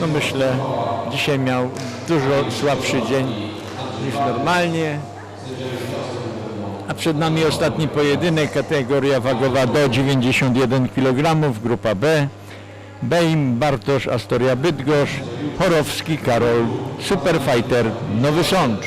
No myślę, dzisiaj miał dużo słabszy dzień niż normalnie. A przed nami ostatni pojedynek, kategoria wagowa do 91 kg, grupa B. Bejm, Bartosz, Astoria Bydgoszcz, Chorowski, Karol, Superfighter, Nowy Sącz.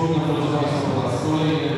Drodzy Państwo, po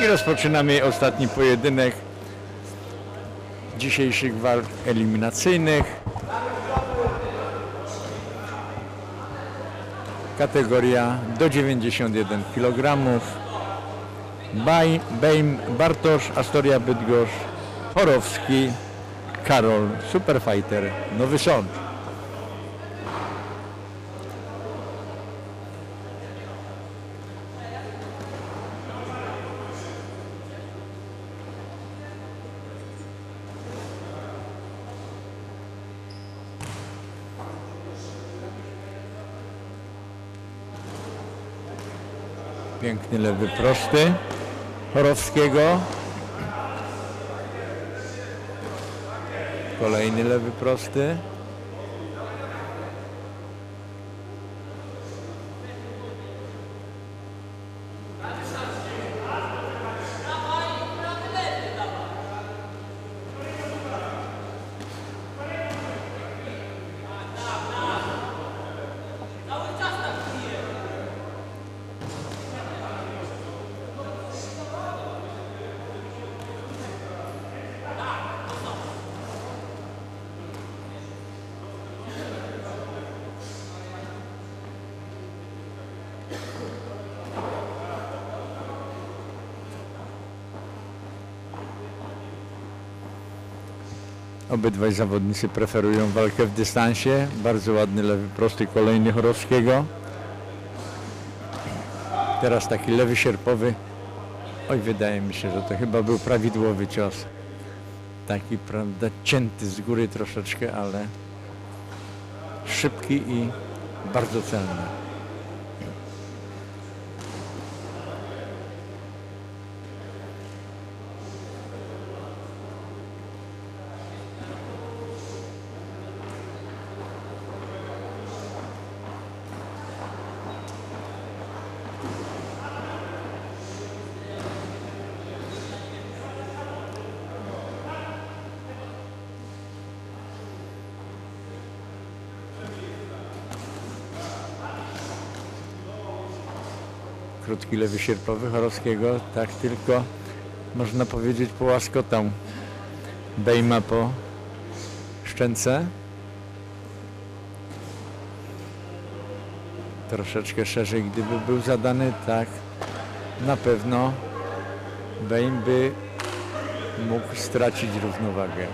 I rozpoczynamy ostatni pojedynek dzisiejszych walk eliminacyjnych. Kategoria do 91 kg. Baj, Bejm, Bartosz, Astoria Bydgoszcz, Chorowski, Karol, Superfighter, Nowy Sącz. Piękny lewy prosty Chorowskiego. Kolejny lewy prosty. Obydwaj zawodnicy preferują walkę w dystansie. Bardzo ładny lewy prosty kolejny Chorowskiego. Teraz taki lewy sierpowy. Oj, wydaje mi się, że to chyba był prawidłowy cios. Taki, prawda, cięty z góry troszeczkę, ale szybki i bardzo celny. Krótki lewy sierpowy Chorowskiego, tak tylko można powiedzieć połaskotał Bejma po szczęce. Troszeczkę szerzej, gdyby był zadany, tak na pewno Bejm by mógł stracić równowagę.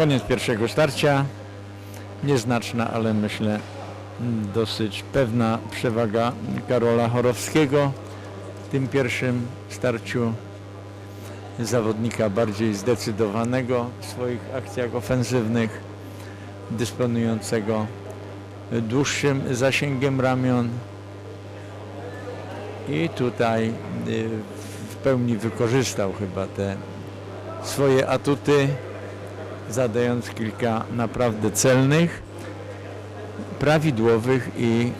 Koniec pierwszego starcia. Nieznaczna, ale myślę dosyć pewna przewaga Karola Chorowskiego w tym pierwszym starciu zawodnika bardziej zdecydowanego w swoich akcjach ofensywnych, dysponującego dłuższym zasięgiem ramion i tutaj y, w pełni wykorzystał chyba te swoje atuty zadając kilka naprawdę celnych prawidłowych i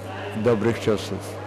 dobrych ciosów.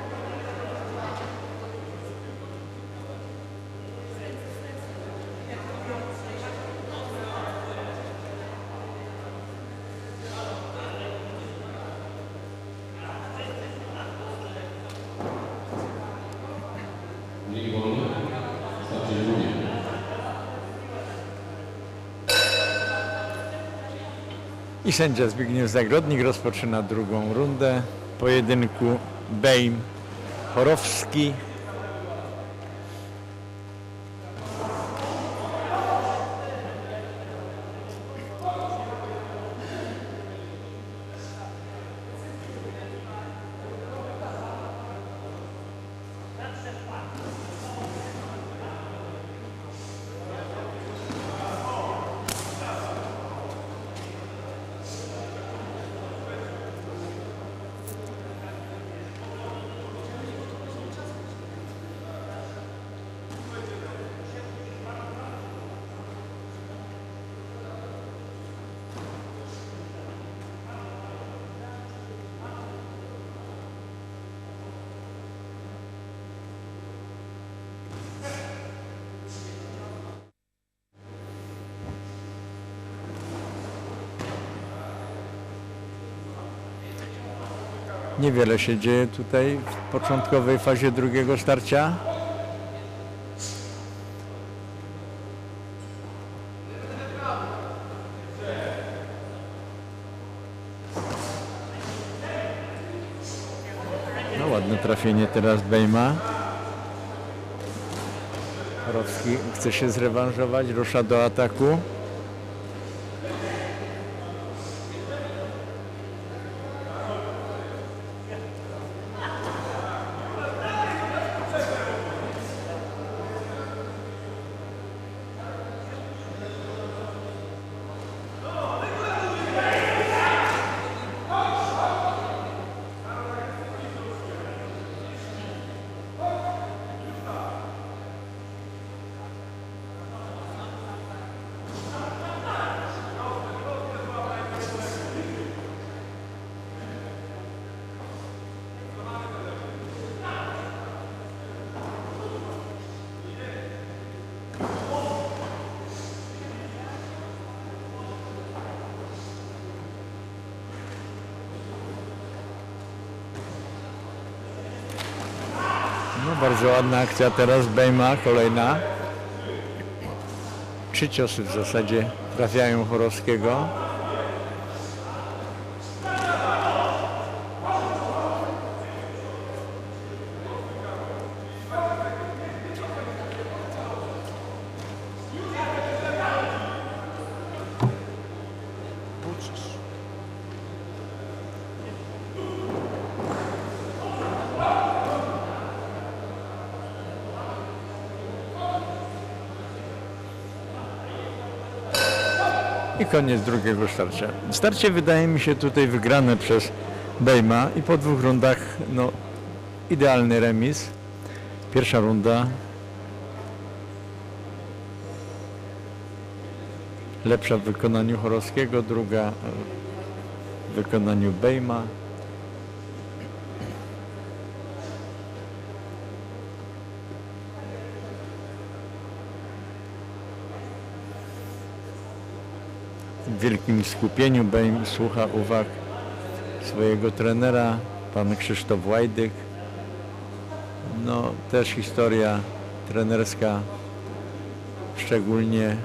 I sędzia Zbigniew Zagrodnik rozpoczyna drugą rundę pojedynku Bejm Chorowski. Niewiele się dzieje tutaj w początkowej fazie drugiego starcia. No ładne trafienie teraz Bejma. Chorowski chce się zrewanżować, rusza do ataku. No bardzo ładna akcja teraz Bejma, kolejna. Trzy ciosy w zasadzie trafiają Chorowskiego. I koniec drugiego starcia. Starcie wydaje mi się tutaj wygrane przez Bejma i po dwóch rundach no, idealny remis. Pierwsza runda lepsza w wykonaniu Chorowskiego, druga w wykonaniu Bejma. Wielkim skupieniu Bejm słucha uwag swojego trenera, pan Krzysztof Łajdyk. No też historia trenerska, szczególnie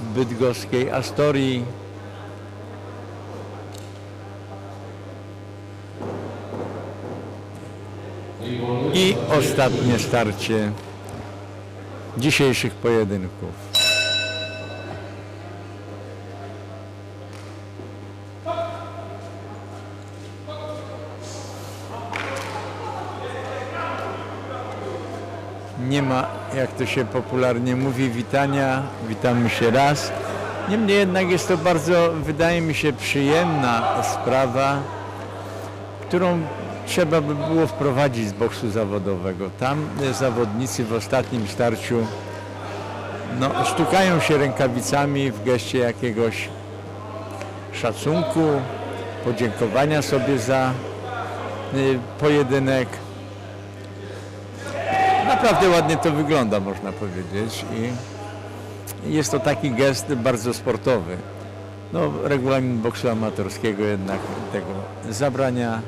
w bydgoskiej Astorii. I ostatnie starcie dzisiejszych pojedynków. Nie ma, jak to się popularnie mówi, witania. Witamy się raz. Niemniej jednak jest to bardzo, wydaje mi się, przyjemna sprawa, którą trzeba by było wprowadzić z boksu zawodowego. Tam e, zawodnicy w ostatnim starciu no, sztukają się rękawicami w geście jakiegoś szacunku, podziękowania sobie za y, pojedynek. Naprawdę ładnie to wygląda, można powiedzieć. I jest to taki gest bardzo sportowy. No, regulamin boksu amatorskiego jednak tego zabrania.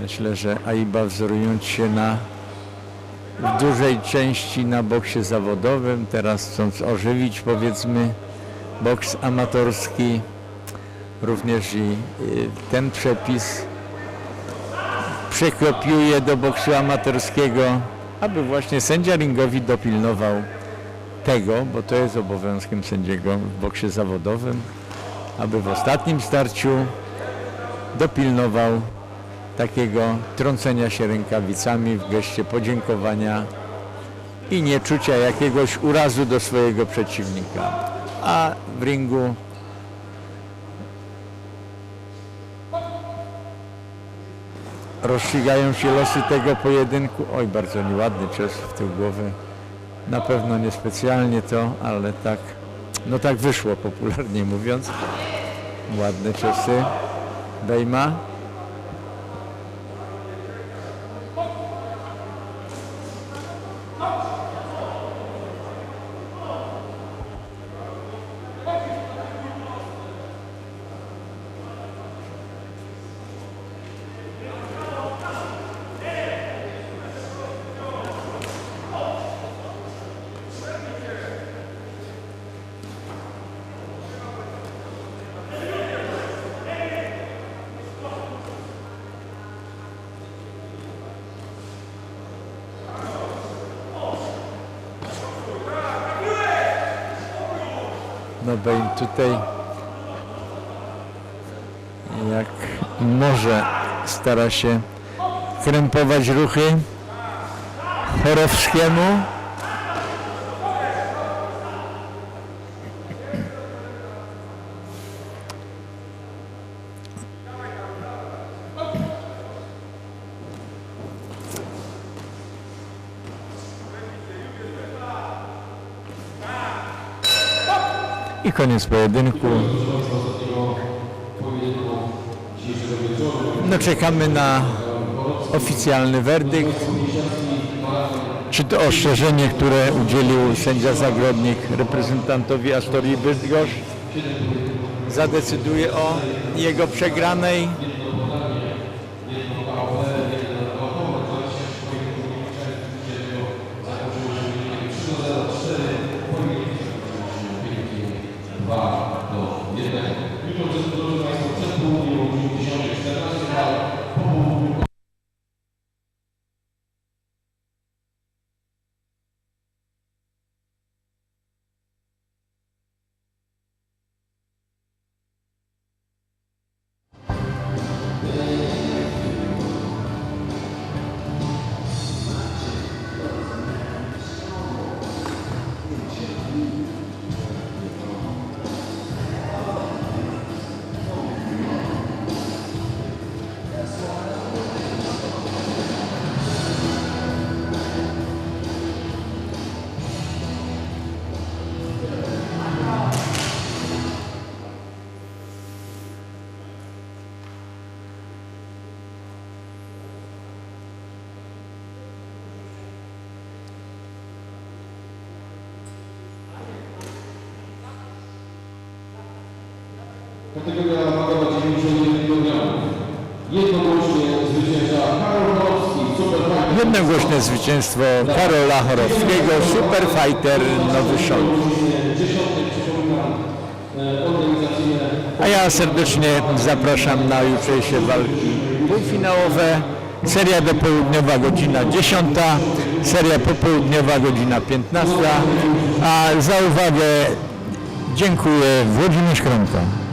Myślę, że AIBA wzorując się na w dużej części na boksie zawodowym, teraz chcąc ożywić powiedzmy boks amatorski, również i y, ten przepis przekopiuje do boksu amatorskiego, aby właśnie sędzia ringowi dopilnował tego, bo to jest obowiązkiem sędziego w boksie zawodowym, aby w ostatnim starciu dopilnował takiego trącenia się rękawicami w geście podziękowania i nieczucia jakiegoś urazu do swojego przeciwnika. A w ringu rozstrzygają się losy tego pojedynku. Oj, bardzo nieładny cios w tył głowy. Na pewno niespecjalnie to, ale tak, no tak wyszło popularnie mówiąc. Ładne ciosy. Bejma. No Bejm tutaj jak może stara się krępować ruchy Chorowskiemu. I koniec pojedynku. No czekamy na oficjalny werdykt. Czy to ostrzeżenie, które udzielił sędzia Zagrodnik reprezentantowi Astorii Bydgoszcz zadecyduje o jego przegranej. Kategoria wagowa 91 kg. Jednogłośnie Karol Superfighter. Jednogłośne zwycięstwo Karola Chorowskiego, Superfighter Nowy organizacyjne A ja serdecznie zapraszam na jutrzejsze walki półfinałowe. Seria dopołudniowa godzina 10, seria popołudniowa godzina 15. A za uwagę dziękuję Włodzimierz Kromka.